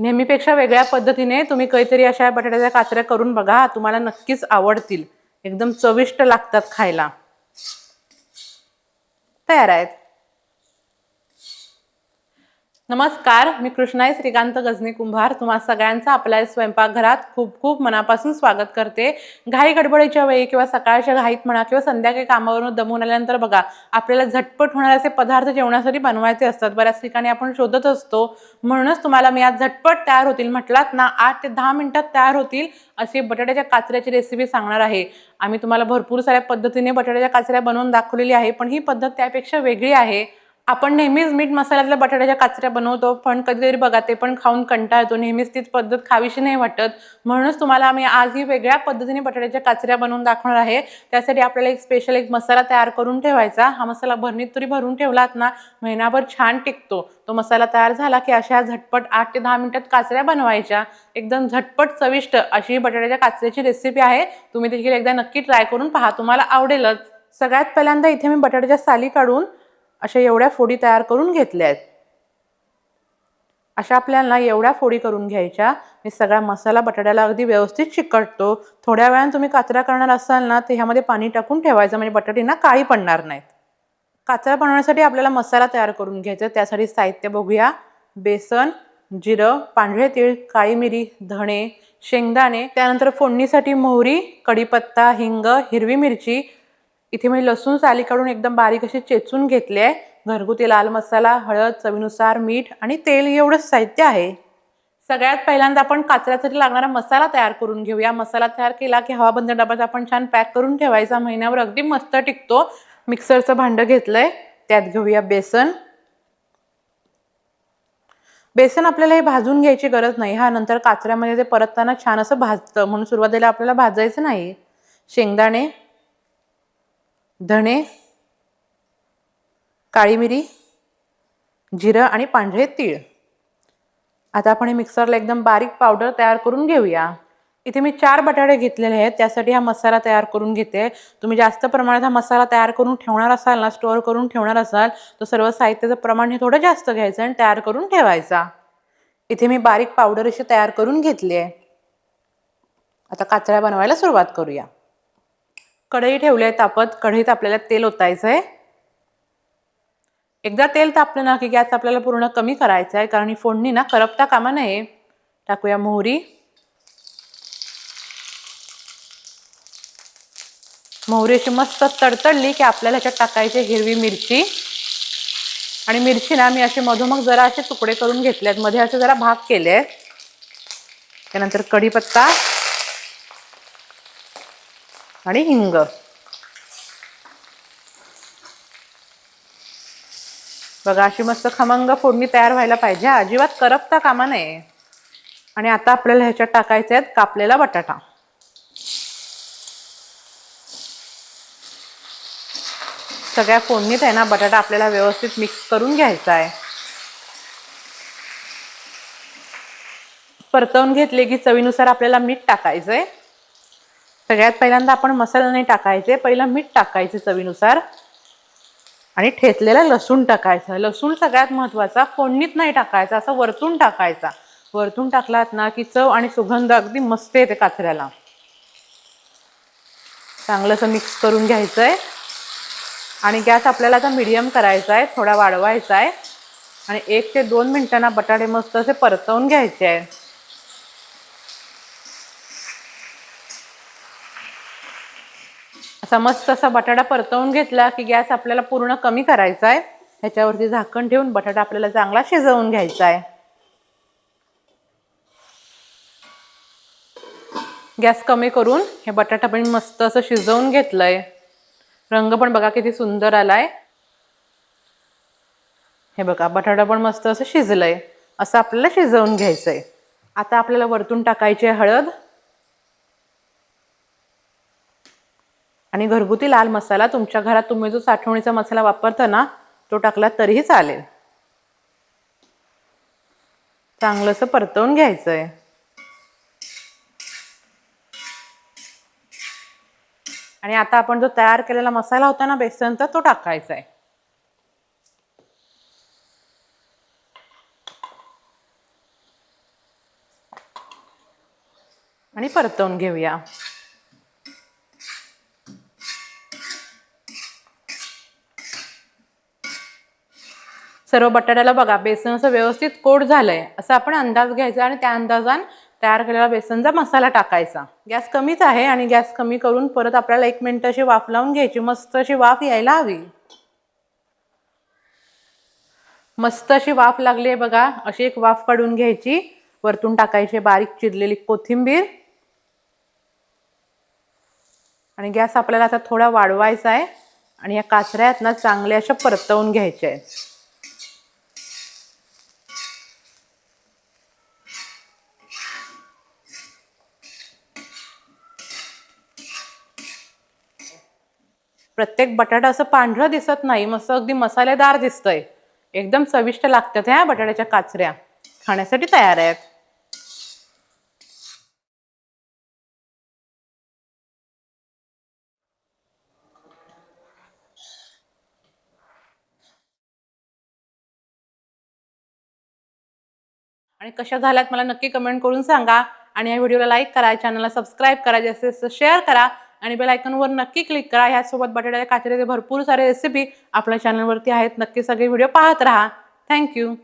नेहमीपेक्षा वेगळ्या पद्धतीने तुम्ही काहीतरी अशा बटाट्याच्या काचऱ्या करून बघा तुम्हाला नक्कीच आवडतील. एकदम चविष्ट लागतात खायला. तयार आहेत. नमस्कार मी कृष्णाई श्रीकांत गजनी कुंभार तुम्हा सगळ्यांचं आपल्या स्वयंपाकघरात खूप खूप मनापासून स्वागत करते. घाई गडबडीच्या वेळी किंवा सकाळच्या घाईत म्हणा किंवा संध्याकाळी कामावरून दमून आल्यानंतर बघा आपल्याला झटपट होणारे असे पदार्थ जेवणासाठी बनवायचे असतात. बऱ्याच ठिकाणी आपण शोधत असतो. म्हणूनच तुम्हाला मी आज झटपट तयार होतील. म्हटलात ना आठ ते दहा मिनिटात तयार होतील अशी बटाट्याच्या काचऱ्याची रेसिपी सांगणार आहे. आम्ही तुम्हाला भरपूर साऱ्या पद्धतीने बटाट्याच्या काचऱ्या बनवून दाखवलेली आहे पण ही पद्धत त्यापेक्षा वेगळी आहे. आपण नेहमीच मीठ मसाल्यातल्या बटाट्याच्या काचऱ्या बनवतो पण कधीतरी बघा ते पण खाऊन कंटाळतो नेहमीच तीच पद्धत खावीशी नाही वाटत. म्हणूनच तुम्हाला आम्ही आज ही वेगळ्या पद्धतीने बटाट्याच्या काचऱ्या बनवून दाखवणार आहे. त्यासाठी आपल्याला एक स्पेशल एक मसाला तयार करून ठेवायचा. हा मसाला भरणीत तरी भरून ठेवलात ना महिनाभर छान टिकतो. तो मसाला तयार झाला की अशा झटपट आठ ते दहा मिनिटात काचऱ्या बनवायच्या. एकदम झटपट चविष्ट अशी बटाट्याच्या काचऱ्याची रेसिपी आहे. तुम्ही देखील एकदा नक्की ट्राय करून पहा. तुम्हाला आवडेलच. सगळ्यात पहिल्यांदा इथे मी बटाट्याच्या साली काढून अशा एवढ्या फोडी तयार करून घेतल्या आहेत. अशा आपल्याला एवढ्या फोडी करून घ्यायच्या मी सगळा मसाला बटाट्याला अगदी व्यवस्थित चिकटतो. थोड्या वेळानं तुम्ही काचऱ्या करणार असाल ना तर ह्यामध्ये पाणी टाकून ठेवायचं म्हणजे बटाटींना काळी पडणार नाहीत. काचरा बनवण्यासाठी आपल्याला मसाला तयार करून घ्यायचा त्यासाठी साहित्य बघूया. बेसन जिरं पांढरे तीळ काळी मिरी धणे शेंगदाणे त्यानंतर फोडणीसाठी मोहरी कढीपत्ता हिंग हिरवी मिरची इथे मी लसूण साली काढून एकदम बारीक अशी चेचून घेतली आहे. घरगुती लाल मसाला हळद चवीनुसार मीठ आणि तेल एवढंच साहित्य आहे. सगळ्यात पहिल्यांदा आपण काचऱ्यासाठी लागणारा मसाला तयार करून घेऊया मसाला तयार केला की हवाबंद डब्यात आपण छान पॅक करून ठेवायचा. महिन्यावर अगदी मस्त टिकतो. मिक्सरचं भांडं घेतलंय. त्यात घेऊया बेसन. बेसन आपल्याला हे भाजून घ्यायची गरज नाही. हा नंतर काचऱ्यामध्ये ते परतताना छान असं भाजतं. म्हणून सुरुवातीला आपल्याला भाजायचं नाही. शेंगदाणे धणे काळी मिरी जिरं आणि पांढरे तीळ. आता आपण हे मिक्सरला एकदम बारीक पावडर तयार करून घेऊया. इथे मी चार बटाटे घेतलेले आहेत त्यासाठी हा मसाला तयार करून घेते. तुम्ही जास्त प्रमाणात हा मसाला तयार करून ठेवणार असाल ना स्टोअर करून ठेवणार असाल तर सर्व साहित्याचं प्रमाण हे थोडं जास्त घ्यायचं आणि तयार करून ठेवायचा. इथे मी बारीक पावडर अशी तयार करून घेतली आहे. आता काचऱ्या बनवायला सुरुवात करूया. कढई ठेवली आहे तापत. कढईत आपल्याला तेल ओतायचं आहे एकदा तेल तापलं ना की गॅस आपल्याला पूर्ण कमी करायचा आहे कारण ही फोडणी ना करपता कामा नये. टाकूया मोहरी. मोहरी अशी मस्त तडतडली की आपल्याला ह्याच्यात टाकायची हिरवी मिरची. आणि मिरची ना मी असे मधोमग जरा असे तुकडे करून घेतले आहेत मध्ये असे जरा भाग केले आहेत त्यानंतर कढीपत्ता. आणि हिंग. बघा अशी मस्त खमंग फोडणी तयार व्हायला पाहिजे. अजिबात करपता कामा नये. आणि आता आपल्याला ह्याच्यात टाकायचे आहेत कापलेला बटाटा. सगळ्या फोडणीत आहे ना बटाटा आपल्याला व्यवस्थित मिक्स करून घ्यायचा आहे. परतवून घेतले की चवीनुसार आपल्याला मीठ टाकायचं आहे सगळ्यात पहिल्यांदा आपण मसाला नाही टाकायचे. पहिलं मीठ टाकायचे चवीनुसार. आणि ठेचलेला लसूण टाकायचा. लसूण सगळ्यात महत्त्वाचा फोडणीत नाही टाकायचा. असं वरतून टाकायचा. वरतून टाकलात ना की चव आणि सुगंध अगदी मस्त येते काचऱ्याला. चांगलं मिक्स करून घ्यायचं आहे आणि गॅस आपल्याला आता मिडियम करायचा आहे. थोडा वाढवायचा आहे. आणि एक ते दोन मिनटांना बटाटे मस्त असे परतवून घ्यायचे आहे. असा मस्त असा बटाटा परतवून घेतला की गॅस आपल्याला पूर्ण कमी करायचा आहे ह्याच्यावरती झाकण ठेवून बटाटा आपल्याला चांगला शिजवून घ्यायचा आहे गॅस कमी करून हे बटाटा पण मस्त असं शिजवून घेतलंय. रंग पण बघा किती सुंदर आलाय. हे बघा बटाटा पण मस्त असं शिजलंय. असं आपल्याला शिजवून घ्यायचंय. आता आपल्याला वरतून टाकायची आहे हळद. आणि घरगुती लाल मसाला तुमच्या घरात तुम्ही जो साठवणीचा मसाला वापरता ना तो टाकला तरीही चालेल. चांगलं परतवून घ्यायचं आहे आणि आता आपण जो तयार केलेला मसाला होता ना बेसनचा तो टाकायचा आहे आणि परतवून घेऊया. सर्व बटाट्याला बघा बेसन असं व्यवस्थित कोट झालंय. असं आपण अंदाज घ्यायचा आणि त्या अंदाजान तयार केलेला बेसनचा मसाला टाकायचा. गॅस कमीच आहे आणि गॅस कमी करून परत आपल्याला एक मिनटं अशी वाफ लावून घ्यायची. मस्त अशी वाफ यायला हवी. मस्त अशी वाफ लागली आहे बघा. अशी एक वाफ काढून घ्यायची. वरतून टाकायची बारीक चिरलेली कोथिंबीर. आणि गॅस आपल्याला आता थोडा वाढवायचा आहे. आणि या काचऱ्या आहेत ना चांगल्या अशा परतवून घ्यायच्या आहेत. प्रत्येक बटाटा असं पांढरं दिसत नाही मस्त अगदी मसालेदार दिसतंय. एकदम चविष्ट लागतात ह्या बटाट्याच्या काचऱ्या. खाण्यासाठी तयार आहेत. आणि कशा झाल्यात मला नक्की कमेंट करून सांगा. आणि या व्हिडिओला लाईक करा चॅनलला सबस्क्राईब करा जास्तीत जास्त शेअर करा. आणि बेल आयकॉनवर नक्की क्लिक करा. ह्यासोबत बटाट्याच्या काचऱ्याचे भरपूर सारे रेसिपी आपल्या चॅनलवरती आहेत. नक्की सगळे व्हिडिओ पाहत राहा. थँक्यू